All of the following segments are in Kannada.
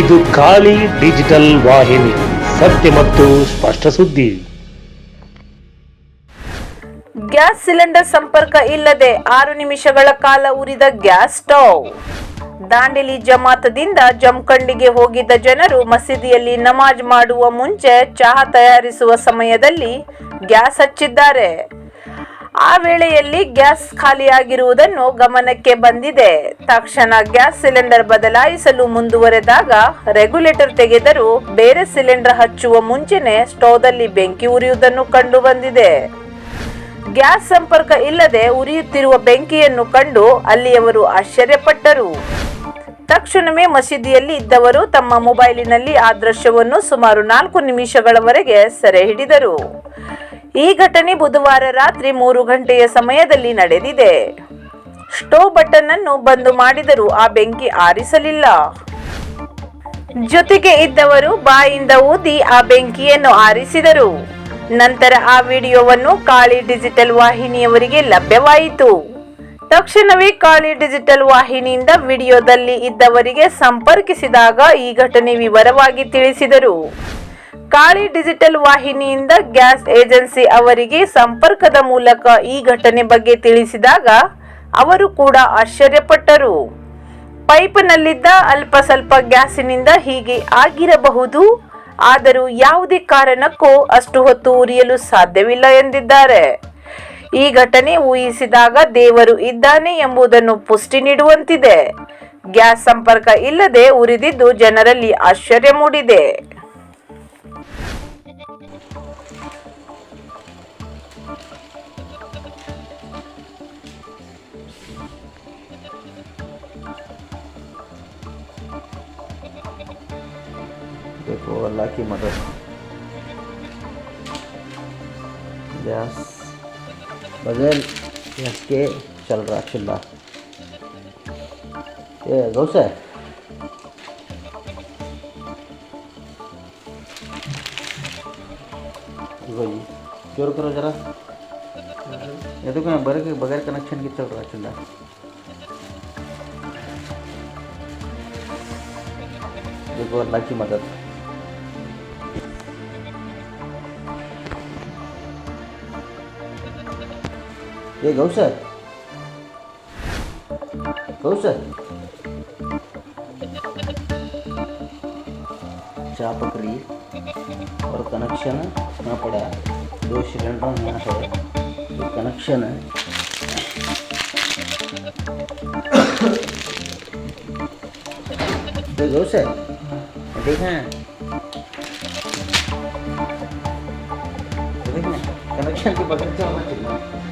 ಇದು ಖಾಲಿ ಡಿಜಿಟಲ್ ವಾಹಿನಿ, ಸತ್ಯ ಮತ್ತು ಸ್ಪಷ್ಟ ಸುದ್ದಿ. ಗ್ಯಾಸ್ ಸಿಲಿಂಡರ್ ಸಂಪರ್ಕ ಇಲ್ಲದೆ ಆರು ನಿಮಿಷಗಳ ಕಾಲ ಉರಿದ ಗ್ಯಾಸ್ ಸ್ಟೌವ್. ದಾಂಡೇಲಿ ಜಮಾತದಿಂದ ಜಮಖಂಡಿಗೆ ಹೋಗಿದ್ದ ಜನರು ಮಸೀದಿಯಲ್ಲಿ ನಮಾಜ್ ಮಾಡುವ ಮುಂಚೆ ಚಹಾ ತಯಾರಿಸುವ ಸಮಯದಲ್ಲಿ ಗ್ಯಾಸ್ ಹಚ್ಚಿದ್ದಾರೆ. ಆ ವೇಳೆಯಲ್ಲಿ ಗ್ಯಾಸ್ ಖಾಲಿಯಾಗಿರುವುದನ್ನು ಗಮನಕ್ಕೆ ಬಂದಿದೆ. ತಕ್ಷಣ ಗ್ಯಾಸ್ ಸಿಲಿಂಡರ್ ಬದಲಾಯಿಸಲು ಮುಂದುವರೆದಾಗ ರೆಗ್ಯುಲೇಟರ್ ತೆಗೆದರೂ ಬೇರೆ ಸಿಲಿಂಡರ್ ಹಚ್ಚುವ ಮುಂಚೆನೆ ಸ್ಟೋವ್ದಲ್ಲಿ ಬೆಂಕಿ ಉರಿಯುವುದನ್ನು ಕಂಡು ಬಂದಿದೆ ಗ್ಯಾಸ್ ಸಂಪರ್ಕ ಇಲ್ಲದೆ ಉರಿಯುತ್ತಿರುವ ಬೆಂಕಿಯನ್ನು ಕಂಡು ಅಲ್ಲಿಯವರು ಆಶ್ಚರ್ಯಪಟ್ಟರು. ತಕ್ಷಣವೇ ಮಸೀದಿಯಲ್ಲಿ ಇದ್ದವರು ತಮ್ಮ ಮೊಬೈಲಿನಲ್ಲಿ ಆ ದೃಶ್ಯವನ್ನು ಸುಮಾರು ನಾಲ್ಕು ನಿಮಿಷಗಳವರೆಗೆ ಸೆರೆ ಹಿಡಿದರು. ಈ ಘಟನೆ ಬುಧವಾರ ರಾತ್ರಿ ಮೂರು ಗಂಟೆಯ ಸಮಯದಲ್ಲಿ ನಡೆದಿದೆ. ಸ್ಟೋವ್ ಬಟನ್ ಅನ್ನು ಬಂದು ಮಾಡಿದರೂ ಆ ಬೆಂಕಿ ಆರಿಸಲಿಲ್ಲ. ಜೊತೆಗೆ ಇದ್ದವರು ಬಾಯಿಂದ ಊದಿ ಆ ಬೆಂಕಿಯನ್ನು ಆರಿಸಿದರು. ನಂತರ ಆ ವಿಡಿಯೋವನ್ನು ಕಾಳಿ ಡಿಜಿಟಲ್ ವಾಹಿನಿಯವರಿಗೆ ಲಭ್ಯವಾಯಿತು. ತಕ್ಷಣವೇ ಕಾಳಿ ಡಿಜಿಟಲ್ ವಾಹಿನಿಯಿಂದ ವಿಡಿಯೋದಲ್ಲಿ ಇದ್ದವರಿಗೆ ಸಂಪರ್ಕಿಸಿದಾಗ ಈ ಘಟನೆ ವಿವರವಾಗಿ ತಿಳಿಸಿದರು. ಕಾಳಿ ಡಿಜಿಟಲ್ ವಾಹಿನಿಯಿಂದ ಗ್ಯಾಸ್ ಏಜೆನ್ಸಿ ಅವರಿಗೆ ಸಂಪರ್ಕದ ಮೂಲಕ ಈ ಘಟನೆ ಬಗ್ಗೆ ತಿಳಿಸಿದಾಗ ಅವರು ಕೂಡ ಆಶ್ಚರ್ಯಪಟ್ಟರು. ಪೈಪ್ನಲ್ಲಿದ್ದ ಅಲ್ಪ ಸ್ವಲ್ಪ ಗ್ಯಾಸಿನಿಂದ ಹೀಗೆ ಆಗಿರಬಹುದು, ಆದರೂ ಯಾವುದೇ ಕಾರಣಕ್ಕೂ ಅಷ್ಟು ಹೊತ್ತು ಉರಿಯಲು ಸಾಧ್ಯವಿಲ್ಲ ಎಂದಿದ್ದಾರೆ. ಈ ಘಟನೆ ಊಹಿಸಿದಾಗ ದೇವರು ಇದ್ದಾನೆ ಎಂಬುದನ್ನು ಪುಷ್ಟಿ ನೀಡುವಂತಿದೆ. ಗ್ಯಾಸ್ ಸಂಪರ್ಕ ಇಲ್ಲದೆ ಉರಿದಿದ್ದು ಜನರಲ್ಲಿ ಆಶ್ಚರ್ಯ ಮೂಡಿದೆ. देखो अल्लाह की मदद। गैस बगैर गैस के चल रहा चिल्ला। ये गौस है? ज़ोर करो जरा। ये देखो ना, बगैर बगैर कनेक्शन के चल रहा चिल्ला। देखो अल्लाह की मदद। ये गौसर गौसर गौ चापकरी और कनेक्शन ना पड़ा दो सिलेंडर ना पड़े ये कनेक्शन है। तो गौ देखें। देखा, कनेक्शन की बगल से होना चाहिए।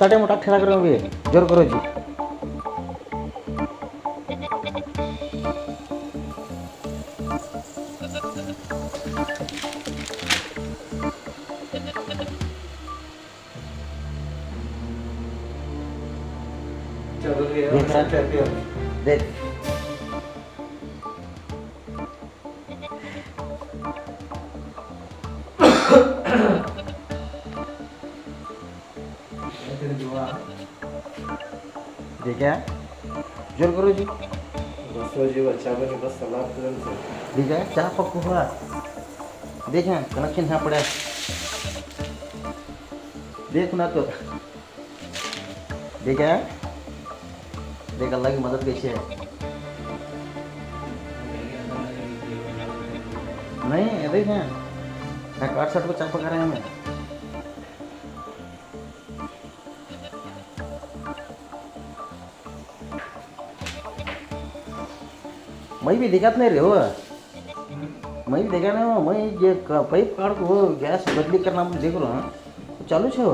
कितना टाइम उठा ठेला करो अभी जोर करो जी देख रहा है? देख ज़ोर करो जी। રસો जी बच्चा બની બસ સલાડ કરે છે બીજા क्या પકું हुआ। देखें ના यहाँ ના देख ना तो। देखें? देख अल्लाह की मदद कैसे है। नहीं देखें। काट साट को चापा कर रहे हैं। हमें ಮೈ ಬಿ ದಿಗತ್ನೇ ರೀ ಅವು. ಮೈ ದಿಗಾನೇ ಮೈ ಕ ಪೈಪ್ ಕಾಡ್ದು ಗ್ಯಾಸ್ ಬದ್ಲಿಕ್ಕೆ ನಮ್ಮ ದಿಗರು ಚಾಲು ಶೋ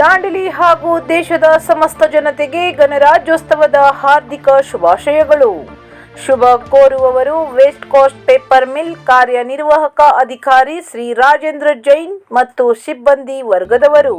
ದಾಂಡಲಿ ಹಾಗೂ ದೇಶದ ಸಮಸ್ತ ಜನತೆಗೆ ಗಣರಾಜ್ಯೋತ್ಸವದ ಹಾರ್ದಿಕ ಶುಭಾಶಯಗಳು. ಶುಭ ಕೋರುವವರು ವೆಸ್ಟ್ ಕೋಸ್ಟ್ ಪೇಪರ್ ಮಿಲ್ ಕಾರ್ಯನಿರ್ವಾಹಕ ಅಧಿಕಾರಿ ಶ್ರೀ ರಾಜೇಂದ್ರ ಜೈನ್ ಮತ್ತು ಸಿಬ್ಬಂದಿ ವರ್ಗದವರು.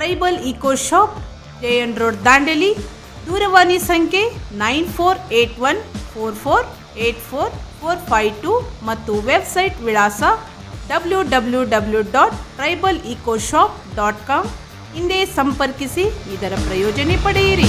tribal eco shop Jayan road Dandeli, ದೂರವಾಣಿ ಸಂಖ್ಯೆ nine four eight one four four eight four four five two ಮತ್ತು ವೆಬ್ಸೈಟ್ ವಿಳಾಸ W W W dot tribal eco shop dot com. ಹಿಂದೆ ಸಂಪರ್ಕಿಸಿ, ಇದರ ಪ್ರಯೋಜನೆ ಪಡೆಯಿರಿ.